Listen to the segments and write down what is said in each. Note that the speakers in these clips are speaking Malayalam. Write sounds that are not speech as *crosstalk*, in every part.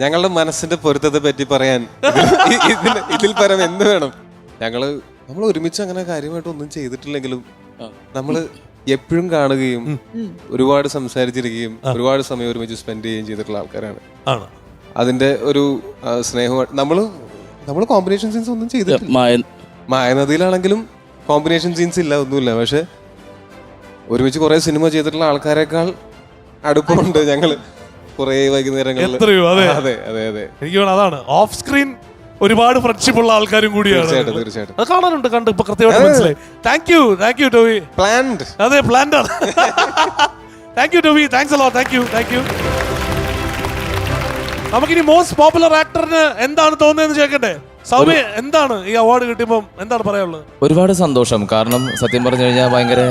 ഞങ്ങളുടെ മനസ്സിന്റെ പൊരുത്തത്തെ പറ്റി പറയാൻ ഇതിൽ- പറയാൻ ഇതിൽ പരം എന്ത് വേണം? ഞങ്ങൾ നമ്മൾ ഒരുമിച്ച് അങ്ങനെ കാര്യമായിട്ട് ഒന്നും ചെയ്തിട്ടില്ലെങ്കിലും നമ്മൾ എപ്പോഴും കാണുകയും ഒരുപാട് സംസാരിച്ചിരിക്കുകയും ഒരുപാട് സമയം ഒരുമിച്ച് സ്പെൻഡ് ചെയ്യുകയും ചെയ്തിട്ടുള്ള ആൾക്കാരാണ്. ആണ്. അതിന്റെ ഒരു ആ, സ്നേഹം നമ്മൾ നമ്മൾ കോമ്പിനേഷൻ സീൻസ് ഒന്നും ചെയ്തിട്ടില്ല. മായ മായനദിയിലാണെങ്കിലും കോമ്പിനേഷൻ സീൻസ് ഇല്ല ഒന്നുമില്ല. പക്ഷെ ഒരുമിച്ച് കുറെ സിനിമ ചെയ്തിട്ടുള്ള ആൾക്കാരെക്കാൾ അടുപ്പമുണ്ട് ഞങ്ങൾ. കുറെ വൈകുന്നേരങ്ങളിൽ. എത്രയോ, അതെ. അതെ അതെ അതെ. എനിക്ക് വേണം അതാണ്. ഓഫ് സ്ക്രീൻ ഒരുപാട് ഫ്രണ്ട്ഷിപ്പ് ഉള്ള ആൾക്കാരും കൂടിയാണ്. തീർച്ചയായിട്ടും തീർച്ചയായിട്ടും. അത് കാണാനുണ്ട് കണ്ട്. ഇപ്പൊ കൃത്യമായിട്ട് മനസ്സിലായി. Thank you thank you Tovi planned അതെ പ്ലാൻഡ് ആണ്. Thank you Tovi thanks a lot thank you thank you നമുക്കിനി മോസ്റ്റ് പോപ്പുലർ ആക്ടറിന് എന്താണ് തോന്നുന്നതെന്ന് ചോദിക്കട്ടെ? സൗമ്യ എന്താണ് ഈ അവാർഡ് കിട്ടിയപ്പോൾ എന്താണ് പറയാനുള്ളത്? ഒരുപാട് സന്തോഷം. കാരണം സത്യം പറഞ്ഞു കഴിഞ്ഞാൽ ഭയങ്കര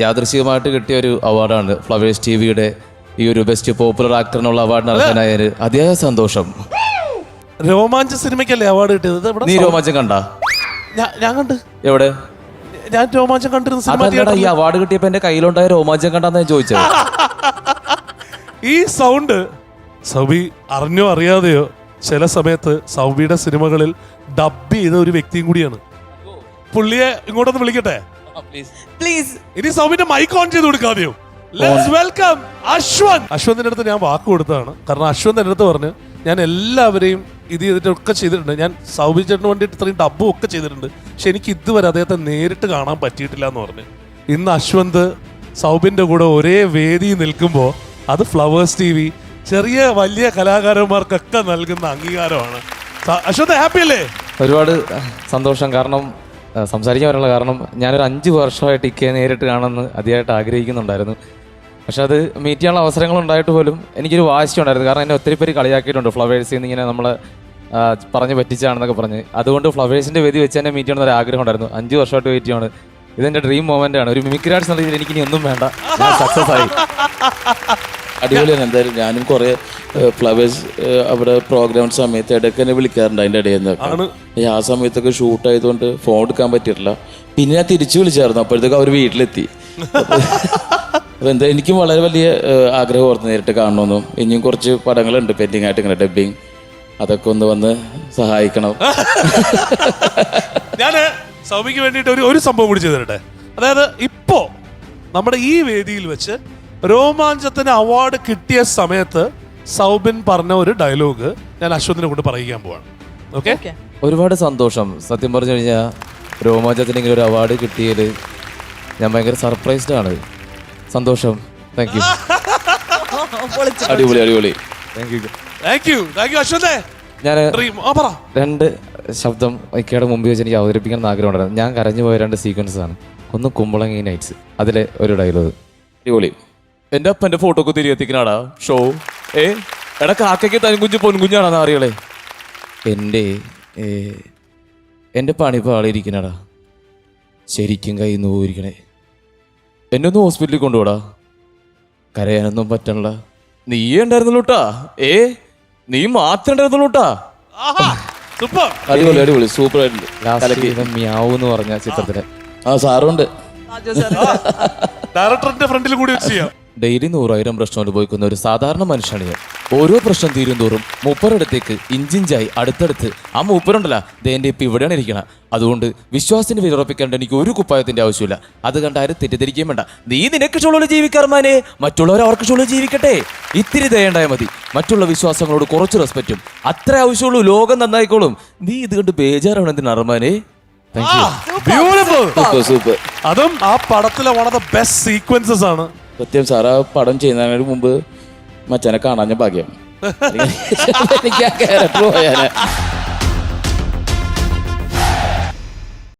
യാദൃശികമായിട്ട് കിട്ടിയ ഒരു അവാർഡാണ് ഫ്ലവേഴ്സ് ടി വിയുടെ ഈ ഒരു ബെസ്റ്റ് പോപ്പുലർ ആക്ടറിനുള്ള അവാർഡ് അർഹനായ അതിയായ സന്തോഷം. രോമാഞ്ച സിനിമയ്ക്കല്ലേ അവാർഡ് കിട്ടിയത്? ഇവിടെ നീ രോമാഞ്ചം കണ്ട? ഞാൻ കണ്ട്. എവിടെ? ഞാൻ രോമാഞ്ചം കണ്ടിരുന്ന സിനിമ ഈ അവാർഡ് കിട്ടിയപ്പോ എന്റെ കയ്യിലുണ്ടായ രോമാഞ്ചം കണ്ടാന്ന് ഞാൻ ചോദിച്ചത്. *laughs* ഈ സൗണ്ട് സൗബി അറിഞ്ഞോ അറിയാതെയോ ചില സമയത്ത് സൗബിയുടെ സിനിമകളിൽ ഡബ് ചെയ്ത ഒരു വ്യക്തിയും കൂടിയാണ്. പുള്ളിയെ ഇങ്ങോട്ടൊന്ന് വിളിക്കട്ടെ? പ്ലീസ് ഇനി സൗബിന്റെ മൈക്ക് ഓൺ ചെയ്ത് കൊടുക്കാതെയോ? വെൽക്കം അശ്വന്ത് അശ്വന്തിന്റെ അടുത്ത് ഞാൻ വാക്ക് കൊടുത്തതാണ്. കാരണം അശ്വന്ത് എന്റെ അടുത്ത് പറഞ്ഞ് ഞാൻ എല്ലാവരെയും ഇത് ചെയ്തിട്ടൊക്കെ ചെയ്തിട്ടുണ്ട്. ഞാൻ സൗബി ചേട്ടന് വേണ്ടിയിട്ട് ഇത്രയും ഡബ്ബും ഒക്കെ ചെയ്തിട്ടുണ്ട്. പക്ഷെ എനിക്ക് ഇതുവരെ അദ്ദേഹത്തെ നേരിട്ട് കാണാൻ പറ്റിയിട്ടില്ല എന്ന് പറഞ്ഞു. ഇന്ന് അശ്വന്ത് സൗബിന്റെ കൂടെ ഒരേ വേദി നിൽക്കുമ്പോൾ അത് ഫ്ലവേഴ്സ് ടി വി ചെറിയ വലിയ കലാകാരന്മാർക്കൊക്കെ നൽകുന്ന അംഗീകാരമാണ്. അശ്വന്ത് ഹാപ്പി അല്ലേ? ഒരുപാട് സന്തോഷം. കാരണം സംസാരിക്കാൻ വരാനുള്ള കാരണം ഞാനൊരു അഞ്ച് വർഷമായിട്ട് ഇക്കയെ നേരിട്ട് കാണുമെന്ന് അതിയായിട്ട് ആഗ്രഹിക്കുന്നുണ്ടായിരുന്നു. പക്ഷെ അത് മീറ്റ് ചെയ്യാനുള്ള അവസരങ്ങൾ ഉണ്ടായിട്ട് പോലും എനിക്കൊരു വാശി ഉണ്ടായിരുന്നു. കാരണം എന്നെ ഒത്തിരി പേര് കളിയാക്കിയിട്ടുണ്ട്. ഫ്ലവേഴ്സിൽ നിന്ന് ഇങ്ങനെ നമ്മൾ പറഞ്ഞ് പറ്റിച്ചാണെന്നൊക്കെ പറഞ്ഞ്. അതുകൊണ്ട് ഫ്ലവേഴ്സിന്റെ വേദി വെച്ച് തന്നെ മീറ്റ് ചെയ്യണമെന്നൊരു ആഗ്രഹം ഉണ്ടായിരുന്നു. അഞ്ച് വർഷമായിട്ട് വെയിറ്റ് ചെയ്യാണ് ഇതെന്റെ ഡ്രീം മൊമെന്റ് ആണ്. ഒരു മിമിക്രി ആർട്സ് എന്ന രീതിയിൽ എനിക്ക് ഇനി ഒന്നും വേണ്ട. ഞാൻ സക്സസ് ആയി. അടിപൊളിയാണ്. എന്തായാലും ഞാനും കുറെ ഫ്ലവേഴ്സ് അവിടെ പ്രോഗ്രാം സമയത്ത് ഇടയ്ക്ക് എന്നെ വിളിക്കാറുണ്ട് അതിന്റെ ഇടയിൽ ആണ്. നിന്ന് ആ സമയത്തൊക്കെ ഷൂട്ട് ആയതുകൊണ്ട് ഫോൺ എടുക്കാൻ പറ്റിയിട്ടില്ല. പിന്നെ ഞാൻ തിരിച്ചു വിളിച്ചായിരുന്നു. അപ്പോഴത്തേക്ക് അവർ വീട്ടിലെത്തി. *laughs* അപ്പൊ എന്താ എനിക്കും വളരെ വലിയ ഏഹ്, ആഗ്രഹം ഓർത്ത് നേരിട്ട് കാണണമെന്നും ഇനിയും കുറച്ച് പടങ്ങളുണ്ട് പെൻഡിങ് ആയിട്ട് ഇങ്ങനെ ഡബിങ് അതൊക്കെ ഒന്ന് വന്ന് സഹായിക്കണം. ഞാൻ സൗമിക്ക് വേണ്ടിയിട്ട് ഒരു ഒരു സംഭവം കൂടി ചെയ്തു തരട്ടെ. അതായത് ഇപ്പോ നമ്മുടെ ഈ വേദിയിൽ വെച്ച് രോമാഞ്ചത്തിന് അവാർഡ് കിട്ടിയ സമയത്ത് സൗബിൻ പറഞ്ഞ ഒരു ഡയലോഗ് ഞാൻ അശ്വതിനെ കൊണ്ട് പറയിക്കാൻ പോവാണ്. ഓക്കെ ഓക്കെ ഒരുപാട് സന്തോഷം. സത്യം പറഞ്ഞു കഴിഞ്ഞാൽ രോമാഞ്ചത്തിന് ഇങ്ങനെ ഒരു അവാർഡ് കിട്ടിയതിൽ ഞാൻ ഭയങ്കര സർപ്രൈസ്ഡ് ആണ്. സന്തോഷം. താങ്ക് യു അടിപൊളി അടിപൊളി. Thank you thank you thank you അശ്വതേ. ഞാൻ ഡ്രീം ആ പറ. രണ്ട് ശബ്ദം ഇക്കയുടെ മുമ്പ് വെച്ച് എനിക്ക് അവതരിപ്പിക്കണം എന്ന് ആഗ്രഹം ഉണ്ടായിരുന്നു ഞാൻ കരഞ്ഞു പോയ രണ്ട് സീക്വൻസ് ആണ്. ഒന്ന് കുമ്പളങ്ങി നൈറ്റ്സ് അതിലെ ഒരു ഡയലോഗ് അടിപൊളി. എന്റെ അപ്പന്റെ ഫോട്ടോ ഫോട്ടോക്ക് തിരികെ എത്തിക്കണാടാ. ഷോ ഏ എടാ കാക്കയ്ക്ക് തനിക്കുഞ്ഞ് പൊൻകുഞ്ഞാണെന്ന് അറിയളേ എന്റെ ഏ, എന്റെ പണി പാളിയിരിക്കണടാ ശരിക്കും കൈ നോയിരിക്കണേ എന്നെ ഒന്ന് ഹോസ്പിറ്റലിൽ കൊണ്ടുപോടാ കരയാനൊന്നും പറ്റണല്ല. നീ ഉണ്ടായിരുന്നുള്ളൂട്ടാ ഏ നീ മാത്രം ഉണ്ടായിരുന്നുള്ളൂട്ടാ സൂപ്പർ. അടിപൊളി അടിപൊളി സൂപ്പർ ആയിട്ടുണ്ട്. ലാസ്റ്റ് ഇവൻ മ്യാവൂ എന്ന് പറഞ്ഞ ചിത്രത്തിൽ. ആ സാറുണ്ട്. രാജു സാർ ഡയറക്ടറിന്റെ ഫ്രണ്ടിൽ കൂടി വെച്ച് ചെയ്യാം. ഡെയിലി നൂറായിരം പ്രശ്നം അനുഭവിക്കുന്ന ഒരു സാധാരണ മനുഷ്യനാണ് ഞാൻ. ഓരോ പ്രശ്നം തീരും തോറും മൂപ്പരടുത്തേക്ക് ഇഞ്ചിഞ്ചായി അടുത്തടുത്ത് ആ മൂപ്പരുണ്ടല്ല ദേന്റെ ഇപ്പം ഇവിടെയാണ് ഇരിക്കണം. അതുകൊണ്ട് വിശ്വാസത്തിന് വിറപ്പിക്കേണ്ട എനിക്ക് ഒരു കുപ്പായത്തിന്റെ ആവശ്യമില്ല. അത് കണ്ട് ആരും തെറ്റിദ്ധരിക്കുകയും വേണ്ട. നീ നിനക്ക് ഇഷ്ടമുള്ള ജീവിക്കാർമാനെ മറ്റുള്ളവർ അവർക്ക് ഇഷ്ടമുള്ള ജീവിക്കട്ടെ? ഇത്തിരി ദയുണ്ടായാൽ മതി. മറ്റുള്ള വിശ്വാസങ്ങളോട് കുറച്ച് റെസ്പെക്റ്റും അത്ര ആവശ്യമുള്ളൂ ലോകം നന്നായിക്കോളും. നീ ഇത് കണ്ട് ബേജാറാണ് എന്തിനാ അർമാനെ ബ്യൂട്ടിഫുൾ സൂപ്പർ അതും ആ പടത്തിലെ one of the best sequences ആണ്. സത്യം സാർ ആ പടം ചെയ്യുന്നതിന് മുമ്പ് മച്ചാനെ കാണാൻ ഞാൻ ഭാഗ്യം. *laughs* എനിക്ക് ആ ക്യാരക്ടർ പോയാനെ